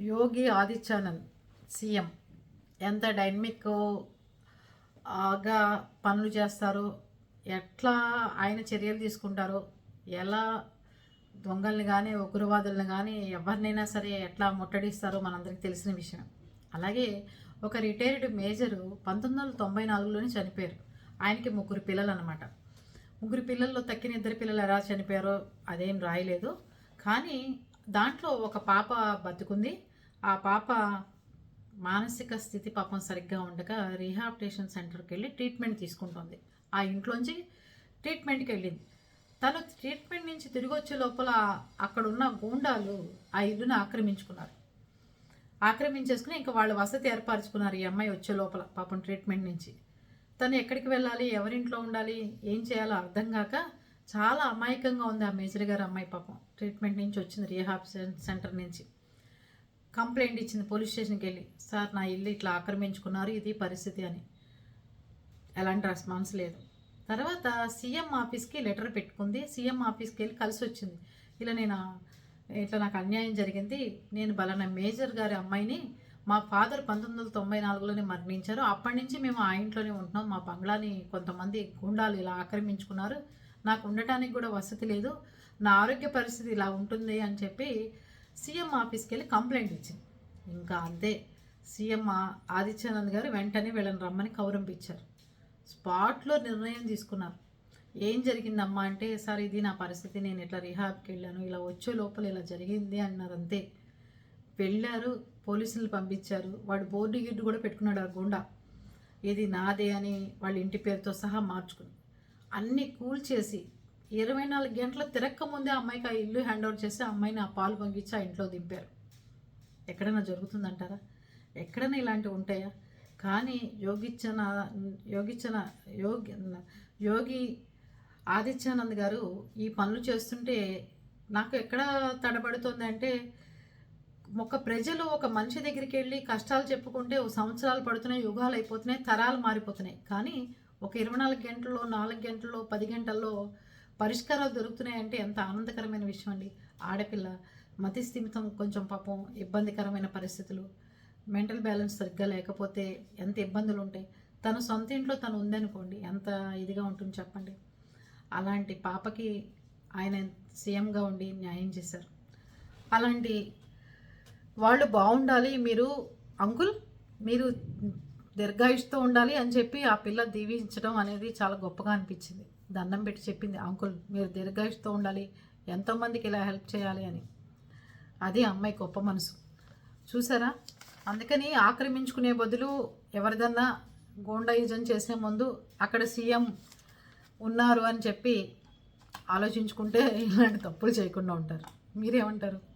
యోగి Adityanand CM. ఎంత dynamic ఆగా పనులు చేస్తారో ఎట్లా ఆయన చర్యలు తీసుకుంటారో ఎలా దొంగల్ని కానీ ఉగ్రవాదులను కానీ ఎవరినైనా సరే ఎట్లా ముట్టడిస్తారో మనందరికీ తెలిసిన విషయం. అలాగే ఒక రిటైర్డ్ మేజరు పంతొమ్మిది వందల తొంభై నాలుగులోనే చనిపోయారు. ఆయనకి ముగ్గురు పిల్లలు అనమాట ముగ్గురు పిల్లల్లో తక్కిన ఇద్దరు పిల్లలు ఎలా చనిపోయారో అదేం రాయలేదు. కానీ దాంట్లో ఒక పాప బతుకుంది. ఆ పాప మానసిక స్థితి పాపం సరిగ్గా ఉండక రీహాబిటేషన్ సెంటర్కి వెళ్ళి ట్రీట్మెంట్ తీసుకుంటుంది. ఆ ఇంట్లోంచి ట్రీట్మెంట్కి వెళ్ళింది తను ట్రీట్మెంట్ నుంచి తిరిగి వచ్చే లోపల అక్కడ ఉన్న గూండాలు ఆ ఇల్లును ఆక్రమించుకున్నారు. ఆక్రమించేసుకుని ఇంకా వాళ్ళు వసతి ఏర్పరచుకున్నారు ఈ అమ్మాయి వచ్చే లోపల పాపం ట్రీట్మెంట్ నుంచి. తను ఎక్కడికి వెళ్ళాలి ఎవరింట్లో ఉండాలి ఏం చేయాలో అర్థం కాక చాలా అమాయకంగా ఉంది ఆ మేజర్ గారు అమ్మాయి పాపం. ట్రీట్మెంట్ నుంచి వచ్చింది రీహాబ్ సెంటర్ నుంచి. కంప్లైంట్ ఇచ్చింది పోలీస్ స్టేషన్కి వెళ్ళి సార్ నా ఇల్లు ఇట్లా ఆక్రమించుకున్నారు ఇది పరిస్థితి అని. ఎలాంటి రెస్పాన్స్ లేదు. తర్వాత సీఎం ఆఫీస్కి లెటర్ పెట్టుకుంది. సీఎం ఆఫీస్కి వెళ్ళి కలిసి వచ్చింది. ఇలా నేను ఇట్లా నాకు అన్యాయం జరిగింది. నేను బలన మేజర్ గారి అమ్మాయిని మా ఫాదర్ పంతొమ్మిది వందల తొంభై నాలుగులోనే మరణించారు. అప్పటి నుంచి మేము ఆ ఇంట్లోనే ఉంటున్నాం. మా బంగ్లాని కొంతమంది గుండాలు ఇలా ఆక్రమించుకున్నారు. నాకు ఉండటానికి కూడా వసతి లేదు. నా ఆరోగ్య పరిస్థితి ఇలా ఉంటుంది అని చెప్పి సీఎం ఆఫీస్కి వెళ్ళి కంప్లైంట్ ఇచ్చింది. ఇంకా అంతే. సీఎం ఆ- ఆదిత్యానంద్ గారు వెంటనే వీళ్ళని రమ్మని కౌరంపించారు. స్పాట్లో నిర్ణయం తీసుకున్నారు. ఏం జరిగిందమ్మా అంటే సార్ ఇది నా పరిస్థితి. నేను ఇట్లా రిహాబ్కి వెళ్ళాను. ఇలా వచ్చే లోపల ఇలా జరిగింది అన్నారు అంతే. వెళ్ళారు పోలీసులు పంపించారు. వాడు బోర్డు గిడ్డు కూడా పెట్టుకున్నాడు ఆ గుండా. ఇది నాదే అని వాళ్ళ ఇంటి పేరుతో సహా మార్చుకుని అన్నీ కూల్చేసి ఇరవై నాలుగు గంటల తిరక్క ముందే అమ్మాయికి ఆ ఇల్లు హ్యాండ్ ఓవర్ చేసి అమ్మాయిని ఆ పాలు పంపించి ఆ ఇంట్లో దింపారు. ఎక్కడైనా జరుగుతుందంటారా? ఎక్కడైనా ఇలాంటివి ఉంటాయా? కానీ యోగిచ్చన యోగిచ్చన యోగి యోగి ఆదిత్యానంద్ గారు ఈ పనులు చేస్తుంటే నాకు ఎక్కడ తడబడుతుంది అంటే ఒక ప్రజలు ఒక మనిషి దగ్గరికి వెళ్ళి కష్టాలు చెప్పుకుంటే సంవత్సరాలు పడుతున్నాయి యుగాలు అయిపోతున్నాయి తరాలు మారిపోతున్నాయి. కానీ ఒక ఇరవై నాలుగు గంటల్లో నాలుగు గంటల్లో పది గంటల్లో పరిష్కారాలు దొరుకుతున్నాయి అంటే ఎంత ఆనందకరమైన విషయం అండి. ఆడపిల్ల మతి స్థిమితం కొంచెం పాపం ఇబ్బందికరమైన పరిస్థితులు మెంటల్ బ్యాలెన్స్ సరిగ్గా లేకపోతే ఎంత ఇబ్బందులు ఉంటాయి. తన సొంత ఇంట్లో తను ఉందనుకోండి ఎంత ఇదిగా ఉంటుంది చెప్పండి. అలాంటి పాపకి ఆయన సీఎంగా ఉండి న్యాయం చేశారు. అలాంటి వాళ్ళు బాగుండాలి మీరు అంకుల్ మీరు దీర్ఘాయుష్తో ఉండాలి అని చెప్పి ఆ పిల్ల దీవించడం అనేది చాలా గొప్పగా అనిపించింది. దండం పెట్టి చెప్పింది అంకుల్ మీరు దీర్ఘాయుష్తో ఉండాలి ఎంతోమందికి ఇలా హెల్ప్ చేయాలి అని. అది అమ్మాయి గొప్ప మనసు. చూసారా? అందుకని ఆక్రమించుకునే బదులు ఎవరిదన్నా గోండాయిజం చేసే ముందు అక్కడ సీఎం ఉన్నారు అని చెప్పి ఆలోచించుకుంటే ఇలాంటి తప్పులు చేయకుండా ఉంటారు. మీరేమంటారు?